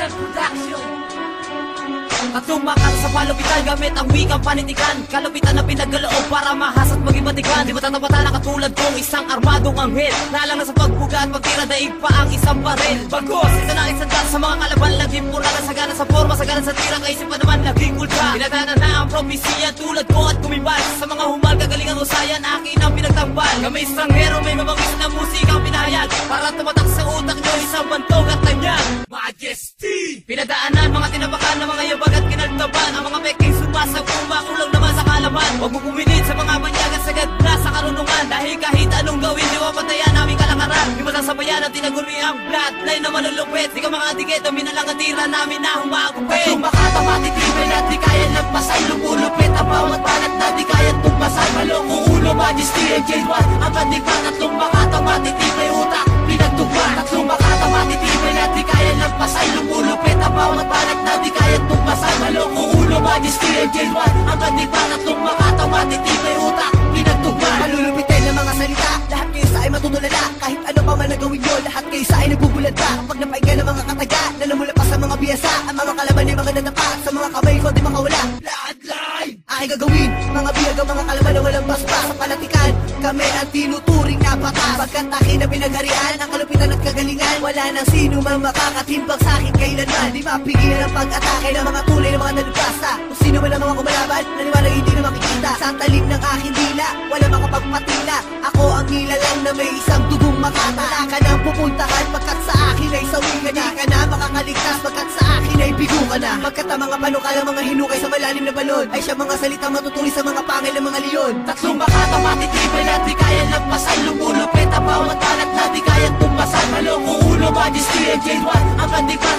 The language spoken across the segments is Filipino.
Production, production. Makal sa palupitan gamit ang wikang panitikan. Kalupitan na pinagkaloob para mahasat maging batikan. Di matatapatan na katulad kong isang armadong anghel. Nalang na sa pagbuga at pagtira daig pa ang isang baril Bagos, ito na isang daan sa mga kalaban. Laging pura na sagana sa forma, sagana sa tira Kaisipan naman laging kulta Pinadana na ang propesya tulad ko at kumibal Sa mga humal kagalingang usayan akin ang pinagtambal. Kami estranghero may mabangis na musika pinahayag. Para tumatak sa utak nyo isang bantog at tanyag. Majesty! Pinadaanan mga tinabakan ng mga yabag at kinaltaban Ang mga peking sumasagpong makulang naman sa kalaban. Huwag mo puminit sa mga banyagan sagad na sa karunungan. Dahil kahit anong gawin, di mapatayan namin kalakaran. Di masasabayan at tinaguri ang bloodline na malulupit. Di ka mga dikit, ang minalang ang tira namin na humagupit. Tatlong makatama, titibay at di kaya lagpasan Lumulupit ang bawat balat na di kaya tumpasan majesty and J1 Ang pandigma, tatlong makatama, titibay utak. Pinagtugma, tatlong makatama, titibay at di kaya lagpasan Lumulupit ang bawat balat na di kaya tumpasan Malokong ulo, majesty and J1 Ang pandigma, tatlong makatama, titibay utak. Pinagtugma, Malulupitin ng mga salita. Lahat kayo sa ay matutulala. Kahit ano pa man ang gawin nyo Lahat kayo sa ay nagbubulad pa Kapag napahinga ng mga kataga Na namula pa sa mga biyasa. Ang mga kalaban ay mga nadapa Sa mga kamay ko di makawala. Bloodline Ay gagawin Mga biyag ang mga kalaban na walang basba Sa palatikan Kami ang tinuturing na batas. Pagkat akin na pinagharian Ang kalupitan at kagalingan. Wala nang sino man makakatimbang sa akin kailanman. Di mapigilan ang pag-atake ng mga tulay ng mga nalugasa Kung sino man ang mga kumalaban Naniwalang hindi na makikita. Sa talim ng aking dila Wala makapagpatila. Ako ang nilalang na may isang dugong makata. Wala ka nang pupuntahan Pagkat sa akin ay sawi. Ka na Di ka na makakaligtas Pagkat sa bigo ka na. Pagkat ang mga panukalang mga hinukay sa malalim na balon. Ay siya mga salita matutuloy sa mga pangil ng mga leon. Tatlong makatama, titibay na di kaya lagpasan Lumulupit ang bawat balat na di kaya tumpasan Malokong ulo, majesty and J1 Ang pandigma,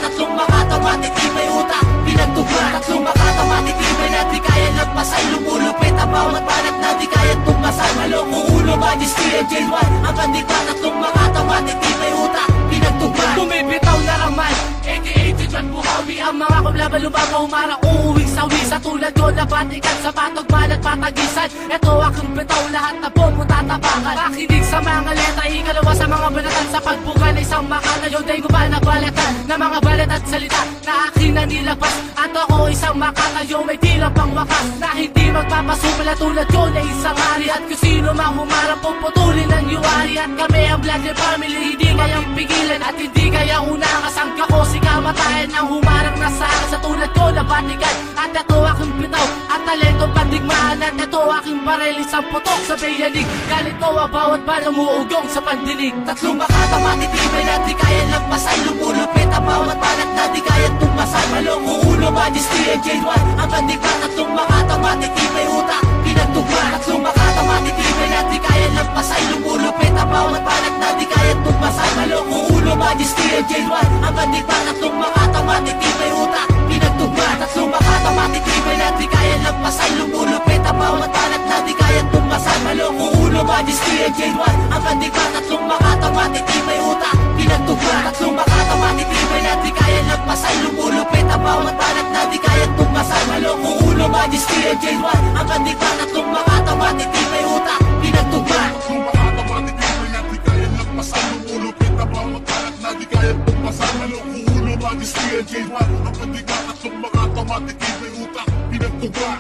Ang mga kumlaban lumaba umara Uuwing sawi Sa tulad ko na batikan Sa patog balat patagisan. Ito aking bitaw Lahat na pumunta tapakan Makinig sa mga letra Ikalawa sa mga balatan. Sa pagbuka na isang makana Yung day ko ba nabalatan Na mga balat at salita Na akin na nilagpas At ako isang makana Yung may tila pang wakas. Na hindi magpapasumala Tulad ko na isang hari At kung sino mang humarap Puputulin ang yuwari. At kami ang Blood Family Hindi kayang pigilan. At hindi kaya unangas Ang kakosi batikan At ito aking bitaw At talento pandigmaan At ito aking baril Isang putok sa bayanig Ganito ang bawat balang muugong sa pandinig. Tatlong makatama, titibay na di kaya lagpasan Lumulupit ang bawat balat na di kaya tumpasan Malokong ulo, majesty and J1 Ang pandigma, tatlong PNJ1 Ang pandipa, tatlong makatawa, titi may utak. Pinagtugma, tatlong makatawa, titi may natikayan Nagpasay, lumulupit ang bawat banat na di kaya't tumasan Malong uulo, magis PNJ1 Ang pandipa, tatlong makatawa, titi may utak. Pinagtugma, tatlong makatawa, titi may natikayan Nagpasay, lumulupit ang bawat banat na di kaya't tumasan Malong uulo, magis PNJ1 Ang pandipa, tatlong makatawa, titi may utak. Pinagtugma